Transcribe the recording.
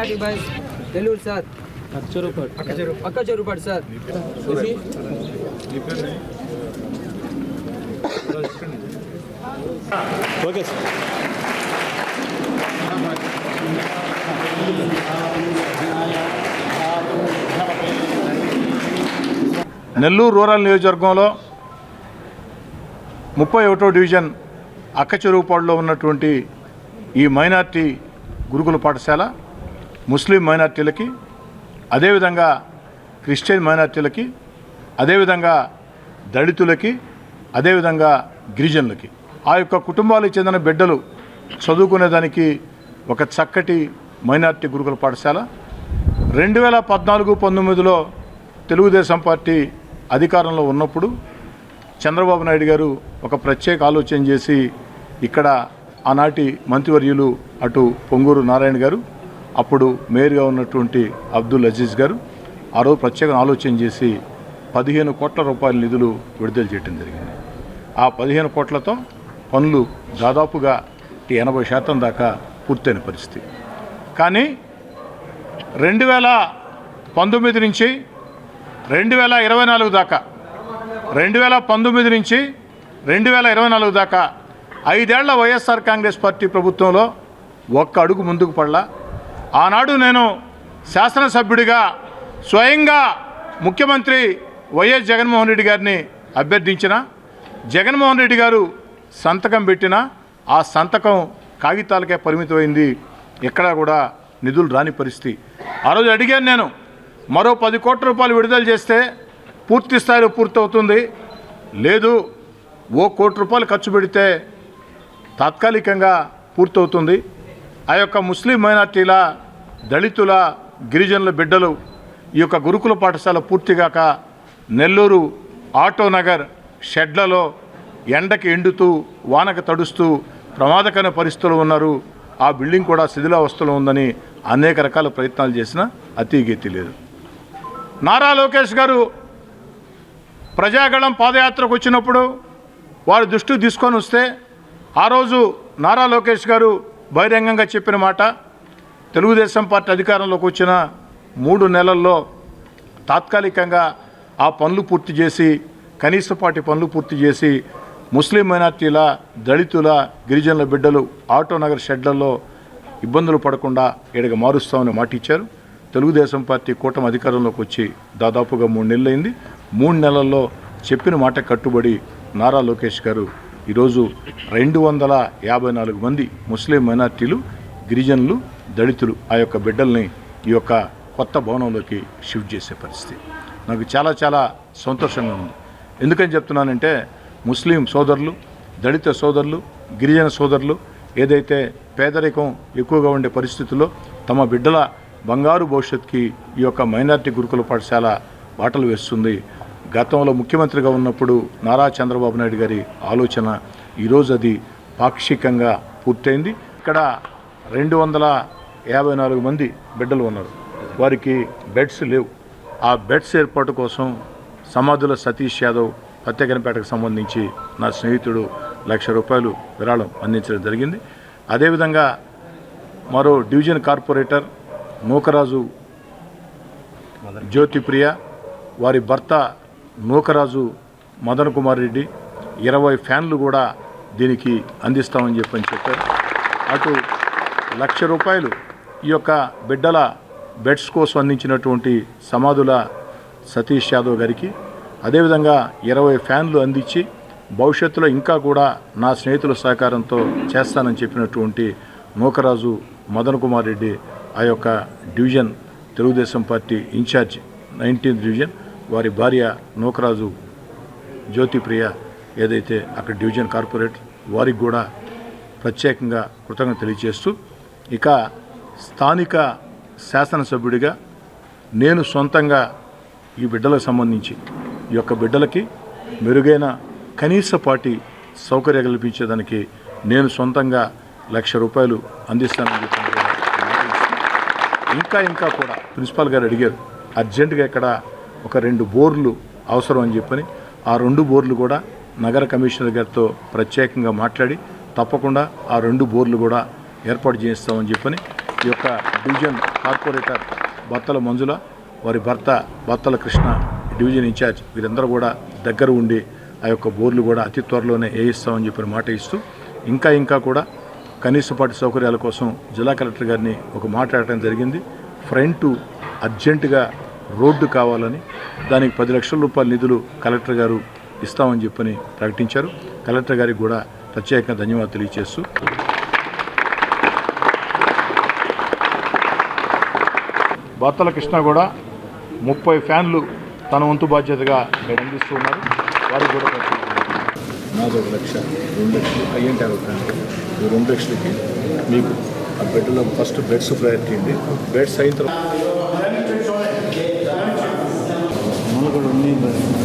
Minority boys Nellore sir పక్క చెరుపాటు sir okay sir Nellore rural నియోజకవర్గంలో ముప్పై ఒకటో డివిజన్ అక్కచెరువుపాడులో ఉన్నటువంటి ఈ మైనార్టీ గురుకుల పాఠశాల ముస్లిం మైనార్టీలకి అదేవిధంగా క్రిస్టియన్ మైనార్టీలకి అదేవిధంగా దళితులకి అదేవిధంగా గిరిజనులకి. ఆ యొక్క కుటుంబాలకు చెందిన బిడ్డలు చదువుకునేదానికి ఒక చక్కటి మైనార్టీ గురుకుల పాఠశాల. రెండు వేల పద్నాలుగు పంతొమ్మిదిలో తెలుగుదేశం పార్టీ అధికారంలో ఉన్నప్పుడు చంద్రబాబు నాయుడు గారు ఒక ప్రత్యేక ఆలోచన చేసి ఇక్కడ ఆనాటి మంత్రివర్యులు అటు పొంగూరు నారాయణ గారు అప్పుడు మేయర్గా ఉన్నటువంటి అబ్దుల్ అజీజ్ గారు ఆ రోజు ప్రత్యేక ఆలోచన చేసి పదిహేను కోట్ల రూపాయల నిధులు విడుదల చేయడం జరిగింది. ఆ పదిహేను కోట్లతో పనులు దాదాపుగా ఎనభై శాతం దాకా పూర్తయిన పరిస్థితి. కానీ రెండు వేల పంతొమ్మిది నుంచి రెండు వేల ఇరవై నాలుగు దాకా రెండు వేల పంతొమ్మిది నుంచి రెండు వేల ఇరవై నాలుగు దాకా ఐదేళ్ళ వైఎస్ఆర్ కాంగ్రెస్ పార్టీ ప్రభుత్వంలో ఒక్క అడుగు ముందుకు పడలా. ఆనాడు నేను శాసనసభ్యుడిగా స్వయంగా ముఖ్యమంత్రి వైఎస్ జగన్మోహన్ రెడ్డి గారిని అభ్యర్థించిన జగన్మోహన్ రెడ్డి గారు సంతకం పెట్టిన ఆ సంతకం కాగితాలకే పరిమితమైంది. ఎక్కడా కూడా నిధులు రాని పరిస్థితి. ఆ రోజు అడిగాను నేను మరో పది కోట్ల రూపాయలు విడుదల చేస్తే పూర్తి స్థాయిలో పూర్తవుతుంది. లేదు ఓ కోటి రూపాయలు ఖర్చు పెడితే తాత్కాలికంగా పూర్తవుతుంది. ఆ యొక్క ముస్లిం మైనార్టీల దళితుల గిరిజనుల బిడ్డలు ఈ యొక్క గురుకుల పాఠశాల పూర్తిగాక నెల్లూరు ఆటో నగర్ షెడ్లలో ఎండకి ఎండుతూ వానకు తడుస్తూ ప్రమాదకర పరిస్థితులు ఉన్నారు. ఆ బిల్డింగ్ కూడా శిథిలావస్థలో ఉందని అనేక రకాల ప్రయత్నాలు చేసినా అతిగతి లేదు. నారా లోకేష్ గారు ప్రజాగళం పాదయాత్రకు వచ్చినప్పుడు వారి దృష్టికి తీసుకొని వస్తే ఆ రోజు నారా లోకేష్ గారు బహిరంగంగా చెప్పిన మాట తెలుగుదేశం పార్టీ అధికారంలోకి వచ్చిన మూడు నెలల్లో తాత్కాలికంగా ఆ పనులు పూర్తి చేసి కనీసపాటి పనులు పూర్తి చేసి ముస్లిం మైనార్టీల దళితుల గిరిజనుల బిడ్డలు ఆటో నగర్ షెడ్లలో ఇబ్బందులు పడకుండా ఇడగ మారుస్తామని మాట ఇచ్చారు. తెలుగుదేశం పార్టీ కూటమి అధికారంలోకి వచ్చి దాదాపుగా మూడు నెలలైంది. మూడు నెలల్లో చెప్పిన మాట కట్టుబడి నారా లోకేష్ గారు ఈరోజు రెండు వందల యాభై నాలుగు మంది ముస్లిం మైనార్టీలు గిరిజనులు దళితులు ఆ యొక్క బిడ్డల్ని ఈ యొక్క కొత్త భవనంలోకి షిఫ్ట్ చేసే పరిస్థితి. నాకు చాలా చాలా సంతోషంగా ఉంది. ఎందుకని చెప్తున్నానంటే ముస్లిం సోదరులు దళిత సోదరులు గిరిజన సోదరులు ఏదైతే పేదరికం ఎక్కువగా ఉండే పరిస్థితుల్లో తమ బిడ్డల బంగారు భవిష్యత్కి ఈ యొక్క మైనార్టీ గురుకుల పాఠశాల బాటలు వేస్తుంది గతంలో ముఖ్యమంత్రిగా ఉన్నప్పుడు నారా చంద్రబాబు నాయుడు గారి ఆలోచన ఈరోజు అది పాక్షికంగా పూర్తయింది. ఇక్కడ రెండు వందల యాభై నాలుగు మంది బిడ్డలు ఉన్నారు. వారికి బెడ్స్ లేవు. ఆ బెడ్స్ ఏర్పాటు కోసం సమాధుల సతీష్ యాదవ్ పత్తెగనపేటకు సంబంధించి నా స్నేహితుడు లక్ష రూపాయలు విరాళం అందించడం జరిగింది. అదేవిధంగా మరో డివిజన్ కార్పొరేటర్ నూకరాజు జ్యోతిప్రియ వారి భర్త నూకరాజు మదన్ కుమార్ రెడ్డి ఇరవై ఫ్యాన్లు కూడా దీనికి అందిస్తామని చెప్పని చెప్పారు. అటు లక్ష రూపాయలు ఈ యొక్క బిడ్డల బెడ్స్ కోసం అందించినటువంటి సమాధుల సతీష్ యాదవ్ గారికి అదేవిధంగా ఇరవై ఫ్యాన్లు అందించి భవిష్యత్తులో ఇంకా కూడా నా స్నేహితుల సహకారంతో చేస్తానని చెప్పినటువంటి నూకరాజు మదన్ కుమార్ రెడ్డి ఆ యొక్క division Telugu Desam party in charge nineteenth division వారి భార్య నూకరాజు జ్యోతిప్రియ ఏదైతే అక్కడ డివిజన్ కార్పొరేట్ వారికి కూడా ప్రత్యేకంగా కృతజ్ఞత తెలియజేస్తూ ఇక స్థానిక శాసనసభ్యుడిగా నేను సొంతంగా ఈ బిడ్డలకు సంబంధించి ఈ యొక్క బిడ్డలకి మెరుగైన కనీసపాటి సౌకర్యం కల్పించేదానికి నేను సొంతంగా లక్ష రూపాయలు అందిస్తానని చెప్పి ఇంకా ఇంకా కూడా ప్రిన్సిపాల్ గారు అడిగారు అర్జెంటుగా ఇక్కడ ఒక రెండు బోర్లు అవసరం అని చెప్పని ఆ రెండు బోర్లు కూడా నగర కమిషనర్ గారితో ప్రత్యేకంగా మాట్లాడి తప్పకుండా ఆ రెండు బోర్లు కూడా ఏర్పాటు చేస్తామని చెప్పని ఈ యొక్క డివిజన్ కార్పొరేటర్ బత్తల మంజుల వారి భర్త బత్తల కృష్ణ డివిజన్ ఇన్ఛార్జ్ వీరందరూ కూడా దగ్గర ఉండి ఆ యొక్క బోర్లు కూడా అతి త్వరలోనే వేయిస్తామని చెప్పిన మాట ఇస్తూ ఇంకా ఇంకా కూడా కనీసపాటి సౌకర్యాల కోసం జిల్లా కలెక్టర్ గారిని ఒక మాట్లాడటం జరిగింది. ఫ్రంట్ అర్జెంటుగా రోడ్డు కావాలని దానికి పది లక్షల రూపాయల నిధులు కలెక్టర్ గారు ఇస్తామని చెప్పని ప్రకటించారు. కలెక్టర్ గారికి కూడా ప్రత్యేకంగా ధన్యవాదాలు తెలియజేస్తూ బాత్తల కృష్ణ కూడా ముప్పై ఫ్యాన్లు తన వంతు బాధ్యతగా అందిస్తూ ఉన్నారు. వారికి కూడా నాది ఒక లక్ష రెండు లక్షలు అయ్యేంటి యాభై ఈ రెండు లక్షలకి మీకు ఆ బెడ్లో ఫస్ట్ బెడ్స్ ప్రయారిటీ ఉంది. బెడ్స్ అయిన తర్వాత Ніде.